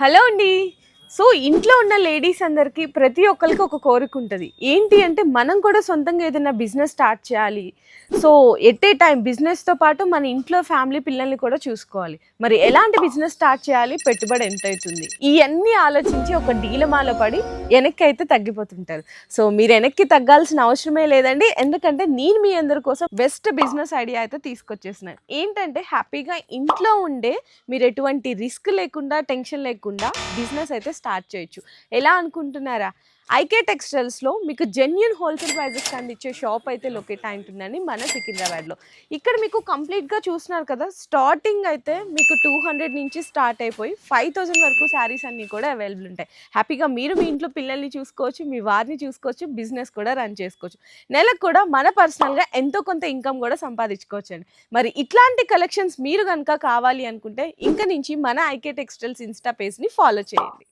Hello అండి. So ఇంట్లో ఉన్న లేడీస్ అందరికీ ప్రతి ఒక్కరికి ఒక కోరిక ఉంటుంది. ఏంటి అంటే మనం కూడా సొంతంగా ఏదైనా బిజినెస్ స్టార్ట్ చేయాలి. సో ఎట్ ఏ టైం బిజినెస్తో పాటు మన ఇంట్లో ఫ్యామిలీ పిల్లల్ని కూడా చూసుకోవాలి. మరి ఎలాంటి బిజినెస్ స్టార్ట్ చేయాలి? పెట్టుబడి ఎంత అవుతుంది ఇవన్నీ ఆలోచించి ఒక డీలమాల పడి వెనక్కి అయితే తగ్గిపోతుంటారు. సో మీరు వెనక్కి తగ్గాల్సిన అవసరమే లేదండి. ఎందుకంటే నేను మీ అందరి కోసం బెస్ట్ బిజినెస్ ఐడియా అయితే తీసుకొచ్చేసినాను ఏంటంటే హ్యాపీగా ఇంట్లో ఉండే మీరు ఎటువంటి రిస్క్ లేకుండా టెన్షన్ లేకుండా బిజినెస్ అయితే స్టార్ట్ చేయొచ్చు. ఎలా అనుకుంటున్నారా? ఐకే టెక్స్టైల్స్లో మీకు జెన్యున్ హోల్సేల్ ప్రైజెస్ అందించే షాప్ అయితే లొకేట్ అయి మన సికింద్రాబాద్లో. ఇక్కడ మీకు కంప్లీట్గా చూస్తున్నారు కదా స్టార్టింగ్ అయితే మీకు టూ హండ్రెడ్ నుంచి స్టార్ట్ అయిపోయి ఫైవ్ థౌజండ్ వరకు శారీస్ అన్నీ కూడా అవైలబుల్ ఉంటాయి. హ్యాపీగా మీరు మీ ఇంట్లో పిల్లల్ని చూసుకోవచ్చు మీ వారిని చూసుకోవచ్చు బిజినెస్ కూడా రన్ చేసుకోవచ్చు. నెలకు కూడా మన పర్సనల్గా ఎంతో కొంత ఇన్కమ్ కూడా సంపాదించుకోవచ్చు అండి మరి ఇట్లాంటి కలెక్షన్స్ మీరు కనుక కావాలి అనుకుంటే ఇంక నుంచి మన ఐకే టెక్స్టైల్స్ ఇన్స్టా పేజ్ని ఫాలో చేయండి.